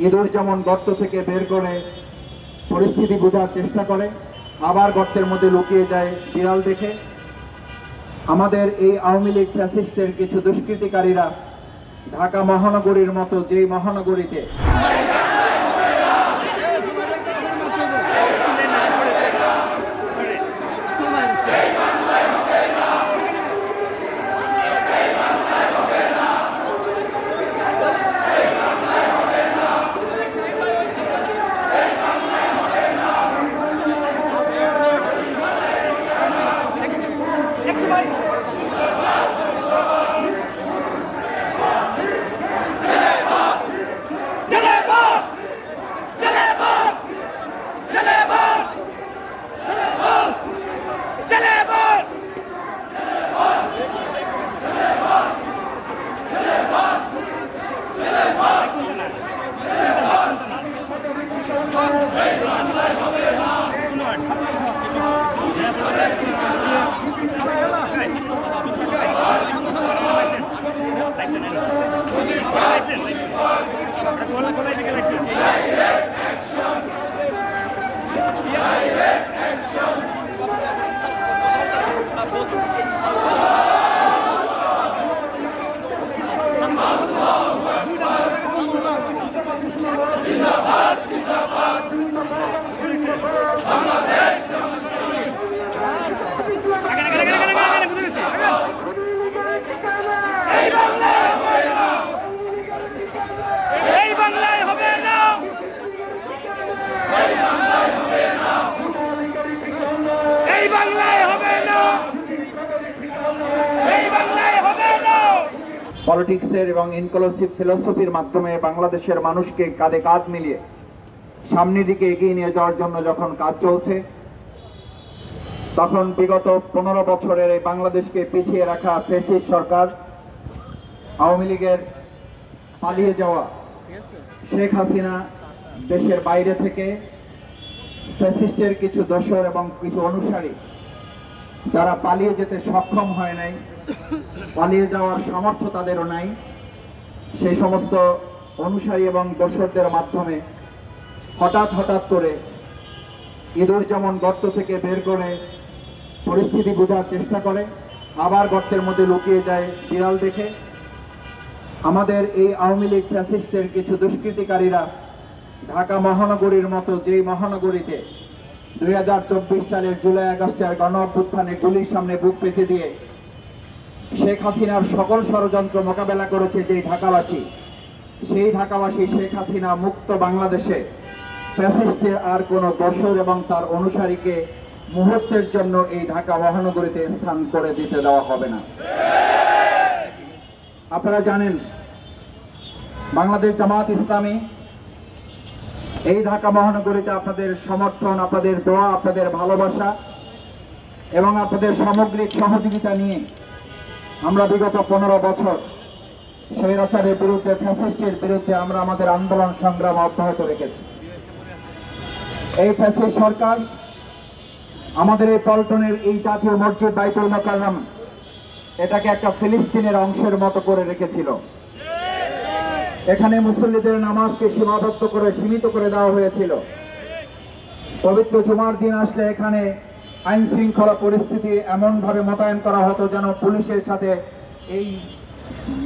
ইঁদুর যেমন গর্ত থেকে বের করে পরিস্থিতি বোঝার চেষ্টা করে, আবার গর্তের মধ্যে লুকিয়ে যায় বিড়াল দেখে। আমাদের এই আওয়ামী লীগ ফ্যাসিস্টের কিছু দুষ্কৃতিকারীরা ঢাকা মহানগরীর মতো যে মহানগরীতে এই পলিটিক্সের এবং ইনক্লুসিভ ফিলোসফির মাধ্যমে বাংলাদেশের মানুষকে কাঁধে কাঁধ মিলিয়ে সামনের দিকে এগিয়ে নিয়ে যাওয়ার জন্য যখন কাজ চলছে, তখন বিগত পনেরো বছরের এই বাংলাদেশকে পিছিয়ে রাখা ফেসিস সরকার আওয়ামী লীগের পালিয়ে যাওয়া শেখ হাসিনা দেশের বাইরে থেকে ফ্যাসিস্টের কিছু দোসর এবং কিছু অনুসারী যারা পালিয়ে যেতে সক্ষম হয় নাই, পালিয়ে যাওয়ার সামর্থ্য তাদেরও নাই, সেই সমস্ত অনুসারী এবং দর্শকদের মাধ্যমে হঠাৎ হঠাৎ করে ইঁদুর যেমন গর্ত থেকে বের করে পরিস্থিতি বোঝার চেষ্টা করে, আবার গর্তের মধ্যে লুকিয়ে যায় বিড়াল দেখে। আমাদের এই আওয়ামী লীগ ফ্যাসিস্টের কিছু দুষ্কৃতিকারীরা ঢাকা মহানগরীর মতো যেই মহানগরীতে দুই হাজার চব্বিশ সালের জুলাই আগস্টের গণ অভ্যুত্থানে গুলির সামনে বুক পেতে দিয়ে শেখ হাসিনার সকল ষড়যন্ত্র মোকাবেলা করেছে যেই ঢাকাবাসী, সেই ঢাকাবাসী শেখ হাসিনা মুক্ত বাংলাদেশে ফ্যাসিস্টের আর কোনো দর্শক এবং তার অনুসারীকে মুহূর্তের জন্য এই ঢাকা মহানগরীতে স্থান করে দিতে দেওয়া হবে না। আপনারা জানেন, বাংলাদেশ জামাত ইসলামী এই ঢাকা মহানগরীতে আপনাদের সমর্থন, আপনাদের দোয়া, আপনাদের ভালোবাসা এবং আপনাদের সামগ্রিক সহযোগিতা নিয়ে আমরা বিগত পনেরো বছর স্বৈরাচারের বিরুদ্ধে, ফ্যাসিস্টের বিরুদ্ধে আমরা আমাদের আন্দোলন সংগ্রাম অব্যাহত রেখেছি। এই ফ্যাসিস্ট সরকার আমাদের এই পল্টনের এই জাতীয় মসজিদ বাইতুল মোকাররম এটাকে একটা ফিলিস্তিনের অংশের মতো করে রেখেছিল। এখানে মুসল্লিদের নামাজকে সীমাবদ্ধ করে, সীমিত করে দেওয়া হয়েছিল। পবিত্র জুমার দিন আসলে এখানে আইন শৃঙ্খলা পরিস্থিতি এমনভাবে মোতায়েন করা হতো যেন পুলিশের সাথে এই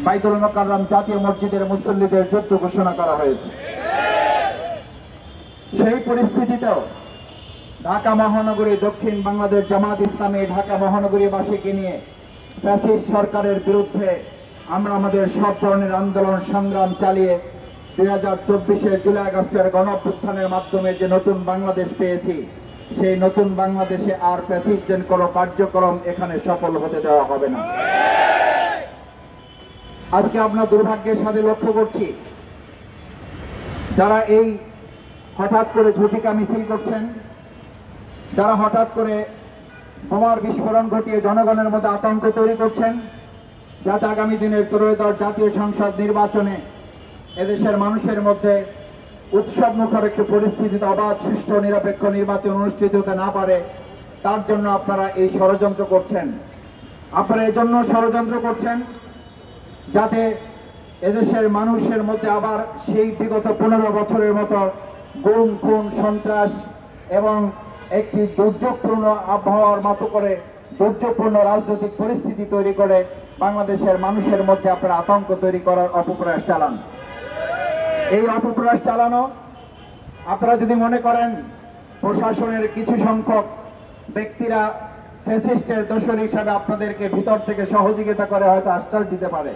বাইতুল মোকাররম জাতীয় মসজিদের মুসল্লিদের যুদ্ধ ঘোষণা করা হয়েছে। সেই পরিস্থিতিতেও ঢাকা মহানগরী, দক্ষিণ বাংলাদেশ জামাত ইসলামী ঢাকা মহানগরীবাসীকে নিয়ে ফ্যাসিস্ট সরকারের বিরুদ্ধে আমরা আমাদের সব ধরনের আন্দোলন, সংগ্রাম চালিয়ে দুই হাজার চব্বিশের জুলাই আগস্টের গণঅভ্যুত্থানের মাধ্যমে যে নতুন বাংলাদেশ পেয়েছি, সেই নতুন বাংলাদেশে আর ফ্যাসিস্টদের কোনো কার্যক্রম এখানে সফল হতে দেওয়া হবে না। আজকে আমরা দুর্ভাগ্যের সাথে লক্ষ্য করছি, যারা এই হঠাৎ করে ঝুটিকা মিছিল করছেন, যারা হঠাৎ করে বোমার বিস্ফোরণ ঘটিয়ে জনগণের মধ্যে আতঙ্ক তৈরি করছেন যাতে আগামী দিনের ত্রয়োদশ জাতীয় সংসদ নির্বাচনে এদেশের মানুষের মধ্যে উৎসব মুখর একটি পরিস্থিতিতে অবাধ, সুষ্ঠু, নিরপেক্ষ নির্বাচন অনুষ্ঠিত হতে না পারে, তার জন্য আপনারা এই ষড়যন্ত্র করছেন। আপনারা এই জন্য ষড়যন্ত্র করছেন যাতে এদেশের মানুষের মধ্যে আবার সেই বিগত পনেরো বছরের মতো গুম, খুন, সন্ত্রাস এবং একটি দুর্যোগপূর্ণ আবহাওয়ার মতো করে দুর্যোগপূর্ণ রাজনৈতিক পরিস্থিতি তৈরি করে বাংলাদেশের মানুষের মধ্যে আপনারা আতঙ্ক তৈরি করার অপপ্রয়াস চালান। এই অপপ্রয়াস চালানো, আপনারা যদি মনে করেন, প্রশাসনের কিছু সংখ্যক ব্যক্তিরা ফেসিস্টের দোষর হিসাবে আপনাদেরকে ভিতর থেকে সহযোগিতা করে হয়তো আশ্বাস দিতে পারে।